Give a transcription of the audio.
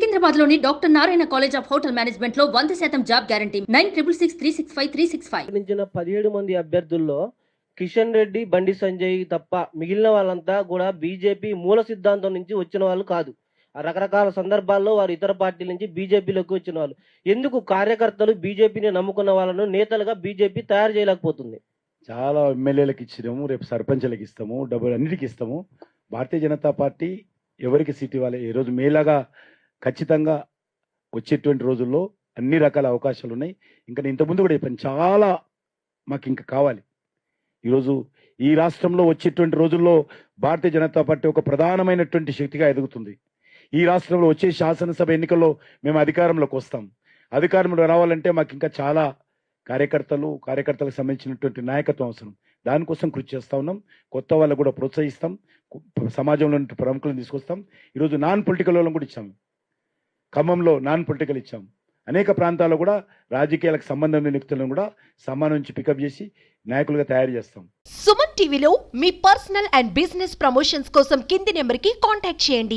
సికింద్రాబాద్లోని doctor Narayana college of hotel మేనేజ్మెంట్లో వంద శాతం job guarantee. Nine triple six three six five three six five. పదిహేడు మంది అభ్యర్థుల్లో కిషన్ రెడ్డి బండి సంజయ్ తప్ప మిగిలిన వాళ్ళంతా కూడా బీజేపీ మూల సిద్ధాంతం నుంచి వచ్చిన వాళ్ళు కాదు. ఆ రకరకాల సందర్భాల్లో వారు ఇతర పార్టీల నుంచి బీజేపీలోకి వచ్చిన వాళ్ళు. ఎందుకు కార్యకర్తలు బీజేపీని నమ్ముకున్న వాళ్ళను నేతలుగా బీజేపీ తయారు చేయలేకపోతుంది? చాలా ఎమ్మెల్యేలకు ఇచ్చినాము రేపు సర్పంచ్లకు ఇస్తాము డబ్బులు అన్నిటికీ ఇస్తాము. భారతీయ జనతా పార్టీ ఎవరికి సీట్ ఇవ్వాలి? ఈ రోజు మేలాగా ఖచ్చితంగా వచ్చేటువంటి రోజుల్లో అన్ని రకాల అవకాశాలు ఉన్నాయి. ఇంకా నేను ఇంతకుముందు కూడా చెప్పాను చాలా మాకు ఇంకా కావాలి. ఈరోజు ఈ రాష్ట్రంలో వచ్చేటువంటి రోజుల్లో భారతీయ జనతా పార్టీ ఒక ప్రధానమైనటువంటి శక్తిగా ఎదుగుతుంది. ఈ రాష్ట్రంలో వచ్చే శాసనసభ ఎన్నికల్లో మేము అధికారంలోకి వస్తాం. అధికారంలో రావాలంటే మాకు ఇంకా చాలా కార్యకర్తలు కార్యకర్తలకు సంబంధించినటువంటి నాయకత్వం అవసరం. దానికోసం కృషి చేస్తా ఉన్నాం. కొత్త వాళ్ళకు కూడా ప్రోత్సహిస్తాం. సమాజంలో ప్రముఖులను తీసుకొస్తాం. ఈరోజు నాన్ పొలిటికల్ వాళ్ళని కూడా ఇచ్చాము ఖమ్మంలో నాన్ పొలిటికల్ ఇచ్చాం. అనేక ప్రాంతాల్లో కూడా రాజకీయాలకు సంబంధం లేని వ్యక్తులను కూడా సమానం నుంచి పికప్ చేసి నాయకులుగా తయారు చేస్తాం. సుమన్ టీవీలో మీ పర్సనల్ అండ్ బిజినెస్ ప్రమోషన్స్ కోసం కింది నెంబర్కి కాంటాక్ట్ చేయండి.